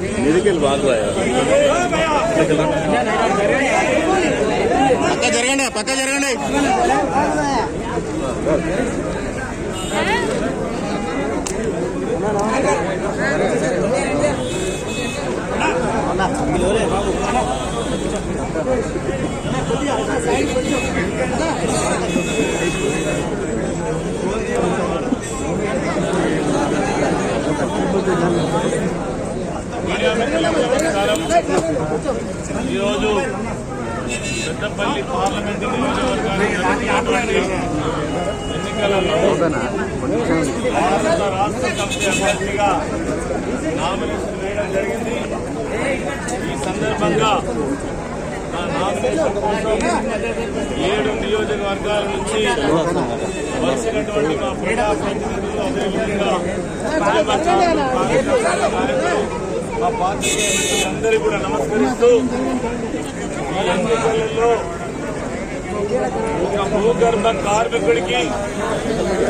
నిధికెళ్ళి బాగా పక్క జరగండి పక్క జరగండి. ఈరోజు పెద్దపల్లి పార్లమెంటు నియోజకవర్గానికి ఎన్నికలలో రాష్ట్ర కమిటీ అభ్యర్థిగా నామినేషన్ వేయడం జరిగింది ఈ సందర్భంగా నా నామినేషన్ కోసం ఏడు నియోజకవర్గాల నుంచి వచ్చినటువంటి మా ప్రజాప్రతినిధులు అదేవిధంగా కార్యకర్తలు, మా పార్టీ అందరికీ కూడా నమస్కరిస్తూ ఈ ఎన్నికలలో ఒక భూగర్భ కార్మికుడికి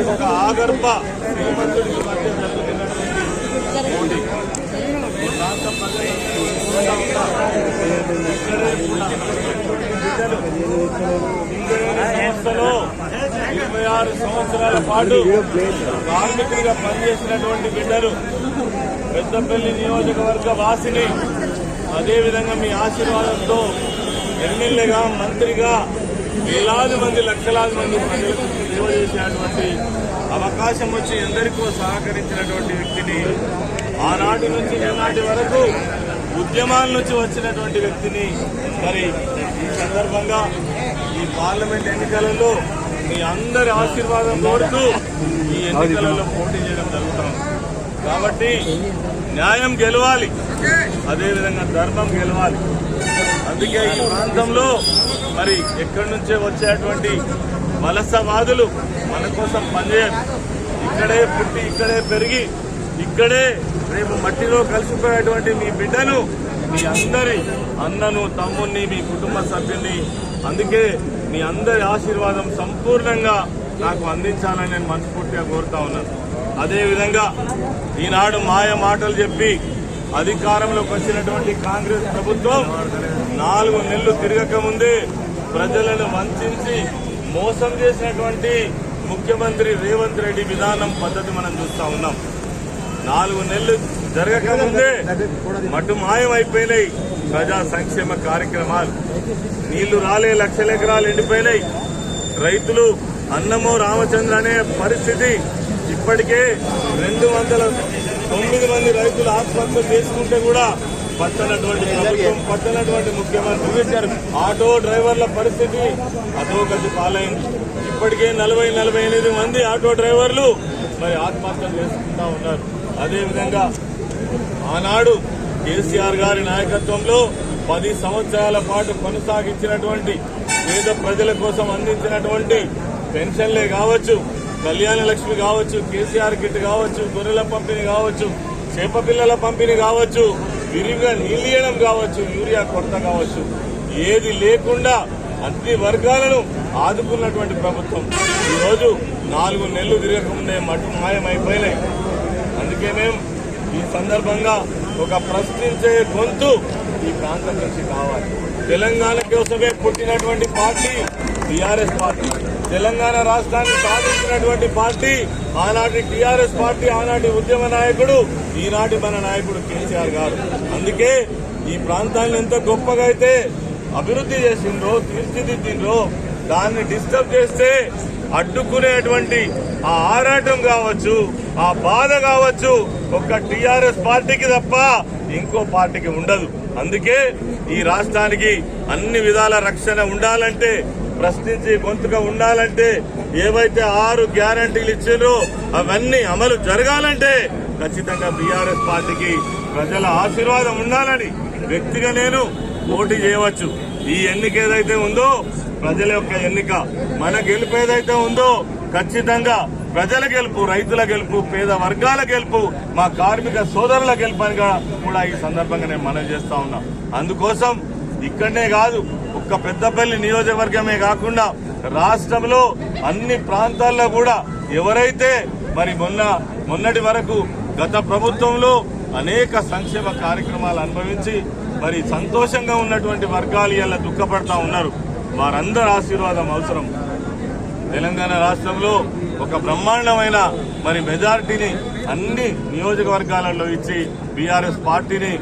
ఒక ఆగర్భ శ్రీమంతుడికి మధ్య జరుగుతున్నటువంటి పోటీ. ఈ ప్రాంత ఇక్కడే సంస్థలో ఆరు సంవత్సరాల పాటు కార్మికులుగా పనిచేసినటువంటి బిడ్డలు పెద్దపల్లి నియోజకవర్గ వాసిని అదేవిధంగా మీ ఆశీర్వాదంతో ఎమ్మెల్యేగా మంత్రిగా వేలాది మంది లక్షలాది మంది ప్రజలకు సేవ చేసేటువంటి అవకాశం వచ్చి ఎందరికో సహకరించినటువంటి వ్యక్తిని ఆనాటి నుంచి ఈనాటి వరకు ఉద్యమాల నుంచి వచ్చినటువంటి వ్యక్తిని మరి ఈ సందర్భంగా ఈ పార్లమెంట్ ఎన్నికలలో మీ అందరి ఆశీర్వాదం కోరుతూ ఈ ఎన్నికలలో పోటీ చేయడం జరుగుతాం కాబట్టి న్యాయం గెలవాలి. అదేవిధంగా ధర్మం గెలవాలి. అందుకే ఈ ప్రాంతంలో మరి ఎక్కడి నుంచే వచ్చేటువంటి వలసవాదులు మన కోసం పనిచేయరు. ఇక్కడే పుట్టి ఇక్కడే పెరిగి ఇక్కడే రేపు మట్టిలో కలిసిపోయేటువంటి మీ బిడ్డను మీ అందరి అన్నను తమ్ముణ్ణి మీ కుటుంబ సభ్యుల్ని అందుకే మీ అందరి ఆశీర్వాదం సంపూర్ణంగా నాకు అందించాలని నేను మనస్ఫూర్తిగా కోరుతా ఉన్నాను. అదేవిధంగా ఈనాడు మాయ మాటలు చెప్పి అధికారంలోకి వచ్చినటువంటి కాంగ్రెస్ ప్రభుత్వం నాలుగు నెలలు తిరగకముందే ప్రజలను వంచి మోసం చేసినటువంటి ముఖ్యమంత్రి రేవంత్ రెడ్డి విధానం పద్ధతి మనం చూస్తా ఉన్నాం. నాలుగు నెలలు జరగక ముందే మటు మాయం అయిపోయినాయి ప్రజా సంక్షేమ కార్యక్రమాలు. నీళ్ళు రాలే లక్షల ఎకరాలు ఎండిపోయినాయి. రైతులు అన్నమో రామచంద్ర అనే పరిస్థితి ఇప్పటికే రెండు వందల తొమ్మిది మంది రైతులు ఆత్మహత్య చేసుకుంటే కూడా పట్టనటువంటి ప్రభుత్వం పట్టనటువంటి ముఖ్యమంత్రి ఆటో డ్రైవర్ల పరిస్థితి అధోగతి పాలైంది. ఇప్పటికే నలభై నలభై ఎనిమిది మంది ఆటో డ్రైవర్లు మరి ఆత్మహత్యలు చేసుకుంటా ఉన్నారు. అదేవిధంగా ఆనాడు కేసీఆర్ గారి నాయకత్వంలో పది సంవత్సరాల పాటు కొనసాగించినటువంటి పేద ప్రజల కోసం అందించినటువంటి పెన్షన్లే కావచ్చు కళ్యాణ లక్ష్మి కావచ్చు కేసీఆర్ కిట్ కావచ్చు గొర్రెల పంపిణీ కావచ్చు చేప పిల్లల పంపిణీ కావచ్చు విరివిగా నీళ్ళియడం కావచ్చు యూరియా కొరత కావచ్చు ఏది లేకుండా అన్ని వర్గాలను ఆదుకున్నటువంటి ప్రభుత్వం. ఈరోజు నాలుగు నెలలు తిరగకముందే మటు మాయమైపోయినాయి. అందుకే మేము ఈ సందర్భంగా ఒక ప్రశ్నించే గొంతు ఈ ప్రాంతం నుంచి కావాలి. తెలంగాణ కోసమే పుట్టినటువంటి పార్టీ టీఆర్ఎస్ పార్టీ. తెలంగాణ రాష్ట్రాన్ని సాధించినటువంటి పార్టీ ఆనాటి టీఆర్ఎస్ పార్టీ ఆనాటి ఉద్యమ నాయకుడు ఈనాటి మన నాయకుడు కేసీఆర్ గారు. అందుకే ఈ ప్రాంతాన్ని ఎంత గొప్పగా అయితే అభివృద్ధి చేసిండ్రో తీర్చిదిద్దిండ్రో దాన్ని డిస్టర్బ్ చేస్తే అడ్డుకునేటువంటి ఆ ఆరాటం కావచ్చు ఆ బాధ కావచ్చు ఒక్క టీఆర్ఎస్ పార్టీకి తప్ప ఇంకో పార్టీకి ఉండదు. అందుకే ఈ రాష్ట్రానికి అన్ని విధాల రక్షణ ఉండాలంటే ప్రశ్నించి గొంతుగా ఉండాలంటే ఏవైతే ఆరు గ్యారంటీలు ఇచ్చారో అవన్నీ అమలు జరగాలంటే ఖచ్చితంగా బీఆర్ఎస్ పార్టీకి ప్రజల ఆశీర్వాదం ఉండాలని వ్యక్తిగా నేను పోటీ చేయవచ్చు. ఈ ఎన్నిక ఏదైతే ఉందో ప్రజల యొక్క ఎన్నిక మన గెలుపు ఏదైతే ఉందో ఖచ్చితంగా ప్రజల గెలుపు రైతుల గెలుపు పేద వర్గాల గెలుపు మా కార్మిక సోదరుల గెలుపు అని కూడా ఈ సందర్భంగా నేను మనవి చేస్తా ఉన్నా. అందుకోసం ఇక్కడనే కాదు ఒక్క పెద్దపల్లి నియోజకవర్గమే కాకుండా రాష్ట్రంలో అన్ని ప్రాంతాల్లో కూడా ఎవరైతే మరి మొన్న మొన్నటి వరకు గత ప్రభుత్వంలో అనేక సంక్షేమ కార్యక్రమాలు అనుభవించి మరి సంతోషంగా ఉన్నటువంటి వర్గాలు ఇలా దుఃఖపడతా ఉన్నారు. వారందరి ఆశీర్వాదం అవసరం. తెలంగాణ రాష్ట్రంలో ఒక బ్రహ్మాండమైన మరి మెజారిటీని అన్ని నియోజకవర్గాలలో ఇచ్చి బీఆర్ఎస్ పార్టీని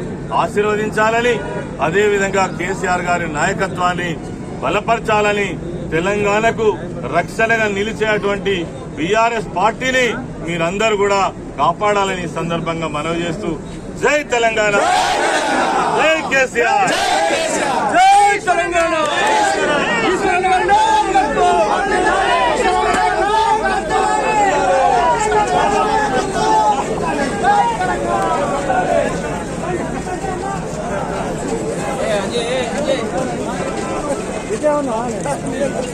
ఆశీర్వదించాలని అదేవిధంగా కేసీఆర్ గారి నాయకత్వాన్ని బలపరచాలని తెలంగాణకు రక్షణగా నిలిచేటువంటి బీఆర్ఎస్ పార్టీని మీరందరూ కూడా కాపాడాలని సందర్భంగా మనవి చేస్తూ జై తెలంగాణ! జై కేసీఆర్! జై తెలంగాణ! 啊。